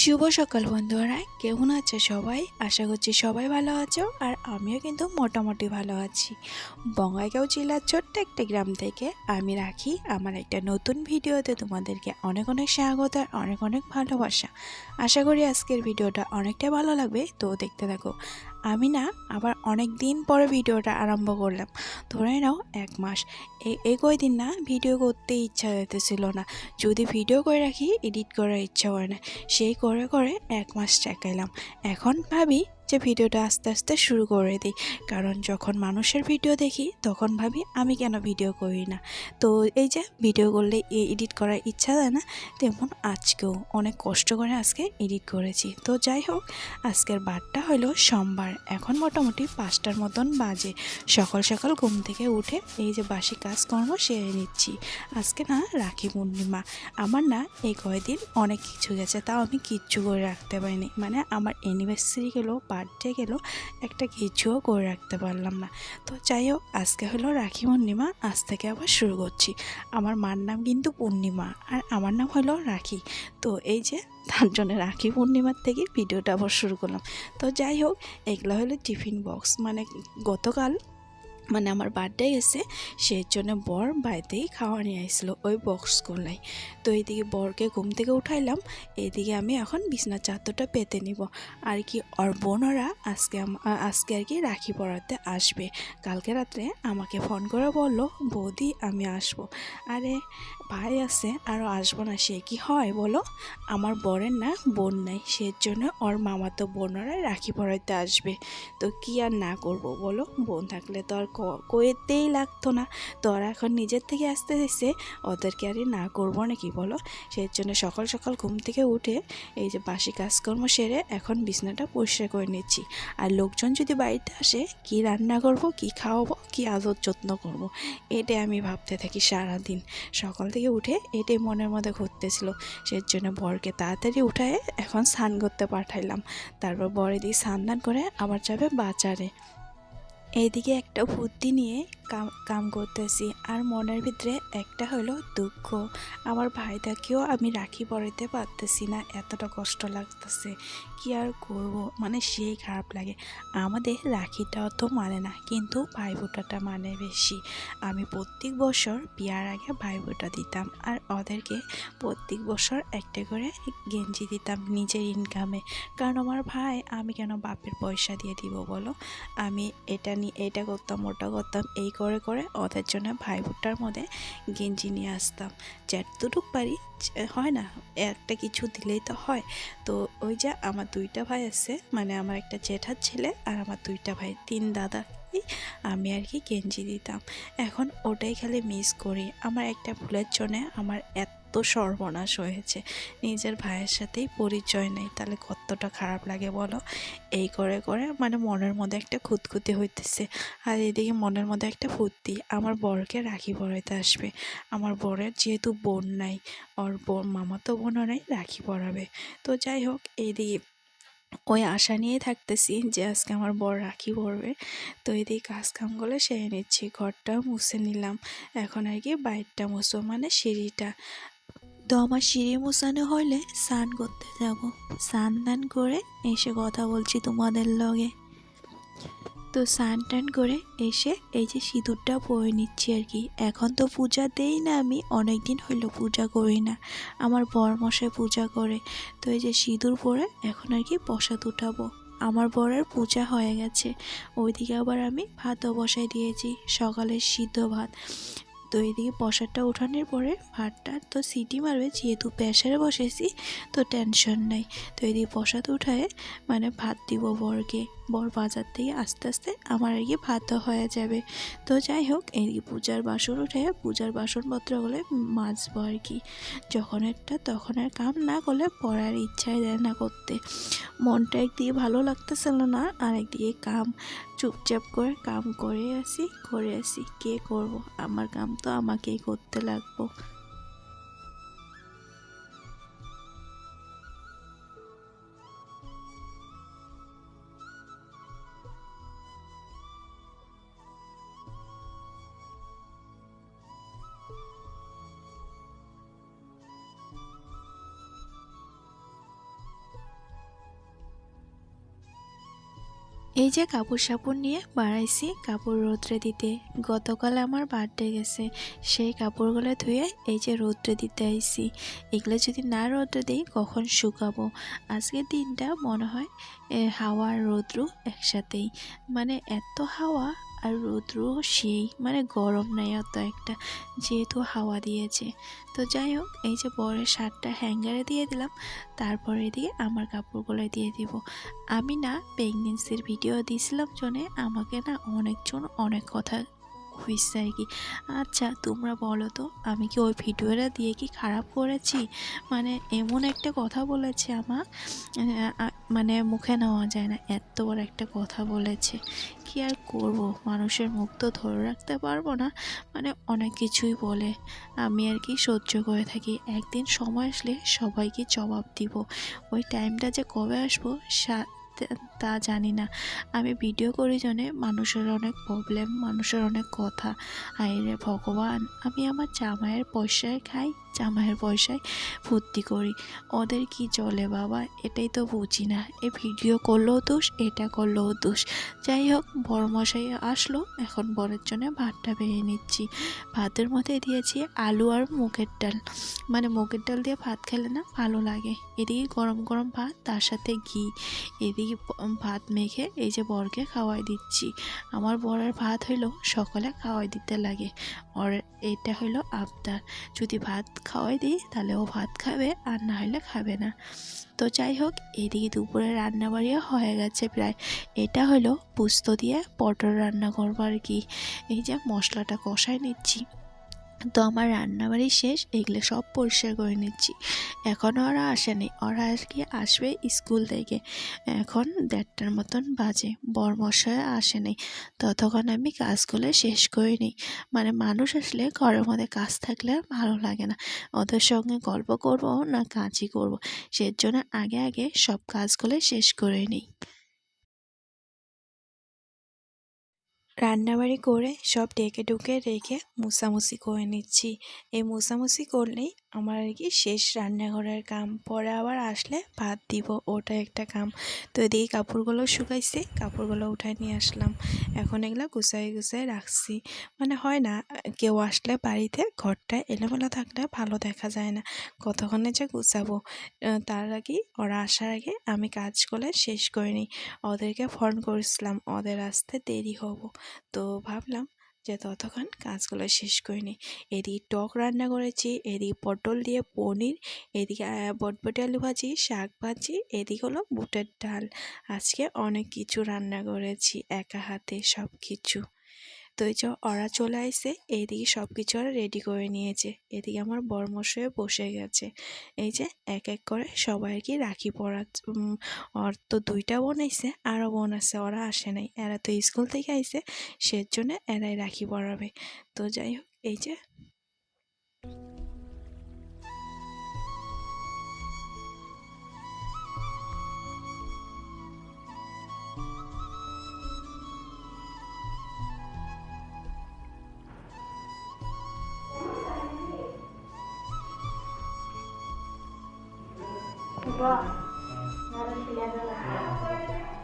শুভ সকাল বন্ধুরা, কেমন আছো সবাই? আশা করছি সবাই ভালো আছো আর আমিও কিন্তু মোটামুটি ভালো আছি। বঙ্গাইগাঁও জেলার ছোট্ট একটা গ্রাম থেকে আমি রাখি আমার একটা নতুন ভিডিওতে তোমাদেরকে অনেক অনেক স্বাগত আর অনেক অনেক ভালোবাসা। আশা করি আজকের ভিডিওটা অনেকটা ভালো লাগবে। তো দেখতে থাকো আমি না আবার অনেক দিন পরে ভিডিওটা আরম্ভ করলাম। ধরে নাও এক মাস। এই কয়দিন না ভিডিও করতে ইচ্ছা যেতেছিল না। যদি ভিডিও করে রাখি, এডিট করার ইচ্ছা করে না। সেই করে করে এক মাস চাকাইলাম। এখন ভাবি যে ভিডিওটা আস্তে আস্তে শুরু করে দিই। কারণ যখন মানুষের ভিডিও দেখি, তখন ভাবি আমি কেন ভিডিও করি না? তো এই যে ভিডিও করলে এডিট করার ইচ্ছা দেয় না, তেমন আজকেও অনেক কষ্ট করে আজকে এডিট করেছি। তো যাই হোক, আজকের বারটা হলো সোমবার। এখন মোটামুটি পাঁচটার মতন বাজে। সকাল সকাল ঘুম থেকে উঠে এই যে বাসি কাজকর্ম সেরে নিচ্ছি। আজকে না রাখি পূর্ণিমা। আমার না এই কয়দিন অনেক কিছু গেছে, তাও আমি কিচ্ছু করে রাখতে পারিনি। মানে আমার অ্যানিভার্সারি গেলো বার্থডে গেলেও একটা কিছুও করে রাখতে পারলাম না। তো যাই হোক, আজকে হলো রাখি পূর্ণিমা, আজ থেকে আবার শুরু করছি। আমার মার নাম কিন্তু পূর্ণিমা, আর আমার নাম হলো রাখি। তো এই যে, তার জন্য রাখি পূর্ণিমার থেকে ভিডিওটা আবার শুরু করলাম। তো যাই হোক, এগুলো হলো টিফিন বক্স। মানে গতকাল মানে আমার বার্থডে আছে সেই জন্য বর বাড়িতেই খাওয়া নিয়ে আসছিল ওই বক্সগুলাই তো এইদিকে বরকে ঘুম থেকে উঠাইলাম, এইদিকে আমি এখন বিছনার চাদরটা পেতে নিব। আর কি ওর বোনরা আজকে আজকে আর কি রাখি পড়াতে আসবে। কালকে রাত্রে আমাকে ফোন করে বলল, বৌদি, আমি আসব। আরে ভাই আছে আরও আসব না, সে কি হয় বলো? আমার বরের না বোন নাই সেই জন্য ওর মামাতো বোনরা রাখি পরাইতে আসবে। তো কি আর না করব বলো? বোন থাকলে তো আর ক- কইতেই লাগতো না। তো ওরা এখন নিজের থেকে আসতে এসে ওদেরকে আর না করব নাকি বলো? সেই জন্য সকাল সকাল ঘুম থেকে উঠে এই যে বাসি কাজকর্ম সেরে এখন বিছনাটা পরিষ্কার করে নিচ্ছি। আর লোকজন যদি বাড়িতে আসে, কি রান্না করব, কি খাওয়াবো, কি আদর যত্ন করব। এটাই আমি ভাবতে থাকি সারাদিন। সকাল থেকে উঠে এটাই মনের মধ্যে ঘুরতেছিল। সেই জন্য বরকে তাড়াতাড়ি উঠায় এখন স্নান করতে পাঠাইলাম। তারপর বরে দিয়ে স্নান করে আবার যাবে বাজারে। এইদিকে একটা বুদ্ধি নিয়ে কাম করতেছি। আর মনের ভিতরে একটা হলো দুঃখ। আমার ভাইটাকেও আমি রাখি পরাইতে পারতেছি না, এতটা কষ্ট লাগতেছে। কি আর করব? মানে সেই খারাপ লাগে। আমাদের রাখিটাও তো মানে না, কিন্তু ভাই ভাইফোঁটাটা মানে বেশি। আমি প্রত্যেক বছর বিয়ার আগে ভাই ভাইফোঁটা দিতাম, আর ওদেরকে প্রত্যেক বছর একটা করে গেঞ্জি দিতাম নিজের ইনকামে কারণ আমার ভাই, আমি কেন বাপের পয়সা দিয়ে দিব বলো? আমি এটা নিয়ে এটা করতাম, ওটা করতাম, এই করে করে ওদের জন্য ভাই ভুট্টার মধ্যে গেঞ্জি নিয়ে আসতাম। যতটুক পারি হয় না, একটা কিছু দিলেই তো হয়। তো ওই যে আমার দুইটা ভাই আছে মানে আমার একটা জেঠার ছেলে আর আমার দুইটা ভাই, তিন দাদা আমি আর কি গেঞ্জি দিতাম। এখন ওটাই খালি মিস করি। আমার একটা ভুলের জন্যে আমার এত সর্বনাশ হয়েছে। নিজের ভাইয়ের সাথেই পরিচয় নেই। তাহলে কতটা খারাপ লাগে বলো? এই করে করে মানে মনের মধ্যে একটা খুঁতখুতি হইতেছে। আর এদিকে মনের মধ্যে একটা ফুর্তি। আমার বরকে রাখি পরাইতে আসবে। আমার বরের যেহেতু বোন নাই, ওর বোন মামাতো বোনও নাই, রাখি পরাবে। তো যাই হোক এইদিকে ওই আশা নিয়ে থাকতেছি যে আজকে আমার বর রাখি পরবে। তো এদিকে কাজ কামগুলো সেরে নিচ্ছি। ঘরটা মুছে নিলাম। এখন আর কি বাইরটা মুছবো মানে সিঁড়িটা। তো আমার সিঁড়ি মুছানো হলে স্নান করতে যাব। স্নান টান করে এসে কথা বলছি তোমাদের লগে। তো স্নান টান করে এসে এই যে সিঁদুরটা পরে নিচ্ছি আর কি। এখন তো পূজা দেই না আমি অনেক দিন হইল পূজা করি না। আমার বর মশাই পূজা করে। তো এই যে সিঁদুর পরে এখন আর কি প্রসাদ উঠাবো। আমার বরের পূজা হয়ে গেছে। ওইদিকে আবার আমি ভাতও বসাই দিয়েছি, সকালের সিদ্ধ ভাত। তো এদিকে প্রসাদটা ওঠানোর পরে ভাতটা তো সিটি মারবে, যেহেতু প্রেশারে বসেছি, তো টেনশন নাই। তো এদিকে প্রসাদ উঠায় মানে ভাত দিব বরকে। বর বাজার থেকে আস্তে আস্তে আমার আর কি ভাতও হয়ে যাবে। তো যাই হোক এদিকে পূজার বাসন উঠে পূজার বাসনপত্র বাসনপত্রগুলো মাজবো আর কি। যখন একটা তখন আর কাম না করলে পড়ার ইচ্ছাই দেয় না করতে। মনটা একদিকে ভালো লাগতেছিল না, আর একদিকে কাম চুপচাপ করে কাম করে আসি করে আসি, কে করব? আমার কাম তো আমাকেই করতে লাগবো। এই যে কাপড় সাপড় নিয়ে বাড়াইছি কাপড় রোদ্রে দিতে। গতকাল আমার বার্থডে গেছে, সেই কাপড়গুলো ধুয়ে এই যে রোদ্রে দিতে আইছি। এগুলো যদি না রোদ্রে দিই কখন শুকাবো? আজকের দিনটা মনে হয় হাওয়া আর রৌদ্রু একসাথেই। মানে এত হাওয়া আর রৌদ্রও সেই মানে গরম নাই অত একটা যেহেতু হাওয়া দিয়েছে। তো যাই হোক, এই যে বরের শার্টটা হ্যাঙ্গারে দিয়ে দিলাম, তারপরে দিয়ে আমার কাপড়গুলো দিয়ে দিব। আমি না প্রেগনেন্সির ভিডিও দিয়েছিলাম জন্যে আমাকে না অনেকজন অনেক কথা হয়েছে আর কি। আচ্ছা তোমরা বলো তো, আমি কি ওই ভিডিওটা দিয়ে কি খারাপ করেছি? মানে এমন একটা কথা বলেছে আমার মানে মুখে নেওয়া যায় না, এত বড় একটা কথা বলেছে। কি আর করব? মানুষের মুখ তো ধরে রাখতে পারব না মানে অনেক কিছুই বলে। আমি আর কি সহ্য করে থাকি। একদিন সময় আসলে সবাইকে জবাব দিব। ওই টাইমটা যে কবে আসব তা- জানি না। আমি ভিডিও করি জন্যে মানুষের অনেক প্রবলেম মানুষের অনেক কথা। আইরে ভগবান, আমি আমার জামাইয়ের পয়সায় খাই। জামাইয়ের পয়সায় ফুর্তি করি। ওদের কি চলে বাবা? এটাই তো বুঝি না। এ ভিডিও করলেও দোষ, এটা করলেও দোষ। যাই হোক বড় মশাই আসলো। এখন বরের জন্য ভাতটা বেড়ে নিচ্ছি। ভাতের মধ্যে দিয়েছি আলু আর মুগের ডাল। মানে মুগের ডাল দিয়ে ভাত খেলে না ভালো লাগে। এদিকে গরম গরম ভাত, তার সাথে ঘি। এদিকে ভাত মেখে এই যে বরকে খাওয়াই দিচ্ছি। আমার বরের ভাত হইল সকালে খাওয়াই দিতে লাগে। ওর এটা হইল আবদার। যদি ভাত খাওয়াই দিই, তাহলে ও ভাত খাবে আর না হলে খাবে না। তো যাই হোক, এদিকে দুপুরে রান্না বাড়িও হয়ে গেছে প্রায়। এটা হলো পুস্ত দিয়ে পটল রান্না করব আর কি। এই যে মশলাটা কষাই নিচ্ছি। তো আমার রান্নাবাড়ি শেষ, এগুলো সব পরিষ্কার করে নিচ্ছি। এখনও ওরা আসেনি, ওরা আর কি আসবে স্কুল থেকে। এখন দেড়টার মতন বাজে, বরমশাই আসেনি। ততক্ষণ আমি কাজগুলো শেষ করে নিই। মানে মানুষ আসলে ঘরের মধ্যে কাজ থাকলে ভালো লাগে না। ওদের সঙ্গে গল্প করব না কাজই করব। সেজন্য আগে আগে সব কাজগুলো শেষ করে নিই। রান্নাবাড়ি করে সব ডেকে ডুকে রেখে মুছামুছি করে নিচ্ছি। এই মুছামুছি করলেই আমার আর কি শেষ রান্নাঘরের কাম। পরে আবার আসলে ভাত দিব, ওটা একটা কাম। তো এদিকে কাপড়গুলো শুকাইছে, কাপড়গুলো উঠায় নিয়ে আসলাম। এখন এগুলো গুছাই গুছাই রাখছি। মানে হয় না, কেউ আসলে বাড়িতে ঘরটা এলোমেলো থাকলে ভালো দেখা যায় না। কতক্ষণে যে গুছাবো? তার আগে ওরা আসার আগে আমি কাজগুলো শেষ করে নিই। ওদেরকে ফোন করেছিলাম, ওদের আসতে দেরি হব। তো ভাবলাম যে ততক্ষণ কাজগুলো শেষ করে নিই। এদিকে টক রান্না করেছি, এদিকে পটল দিয়ে পনির, এদিকে বটবটি আলু ভাজি, শাক ভাজি, এদিকে হলো বুটের ডাল। আজকে অনেক কিছু রান্না করেছি, একা হাতে সব কিছু তো এই যে ওরা চলে আসছে এইদিকে সব কিছু ওরা রেডি করে নিয়েছে। এদিকে আমার বরমশাই বসে গেছে। এই যে এক এক করে সবাই আর কি রাখি পরা ওর তো দুইটা বোন আইছে আরও বোন আছে, ওরা আসে নাই। এরা তো স্কুল থেকে আইছে সের জন্য এরাই রাখি পরাবে। তো যাই হোক, এই যে Wah, harus diadalkan.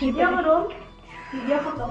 ভিডিও করুন ভিডিও ফটো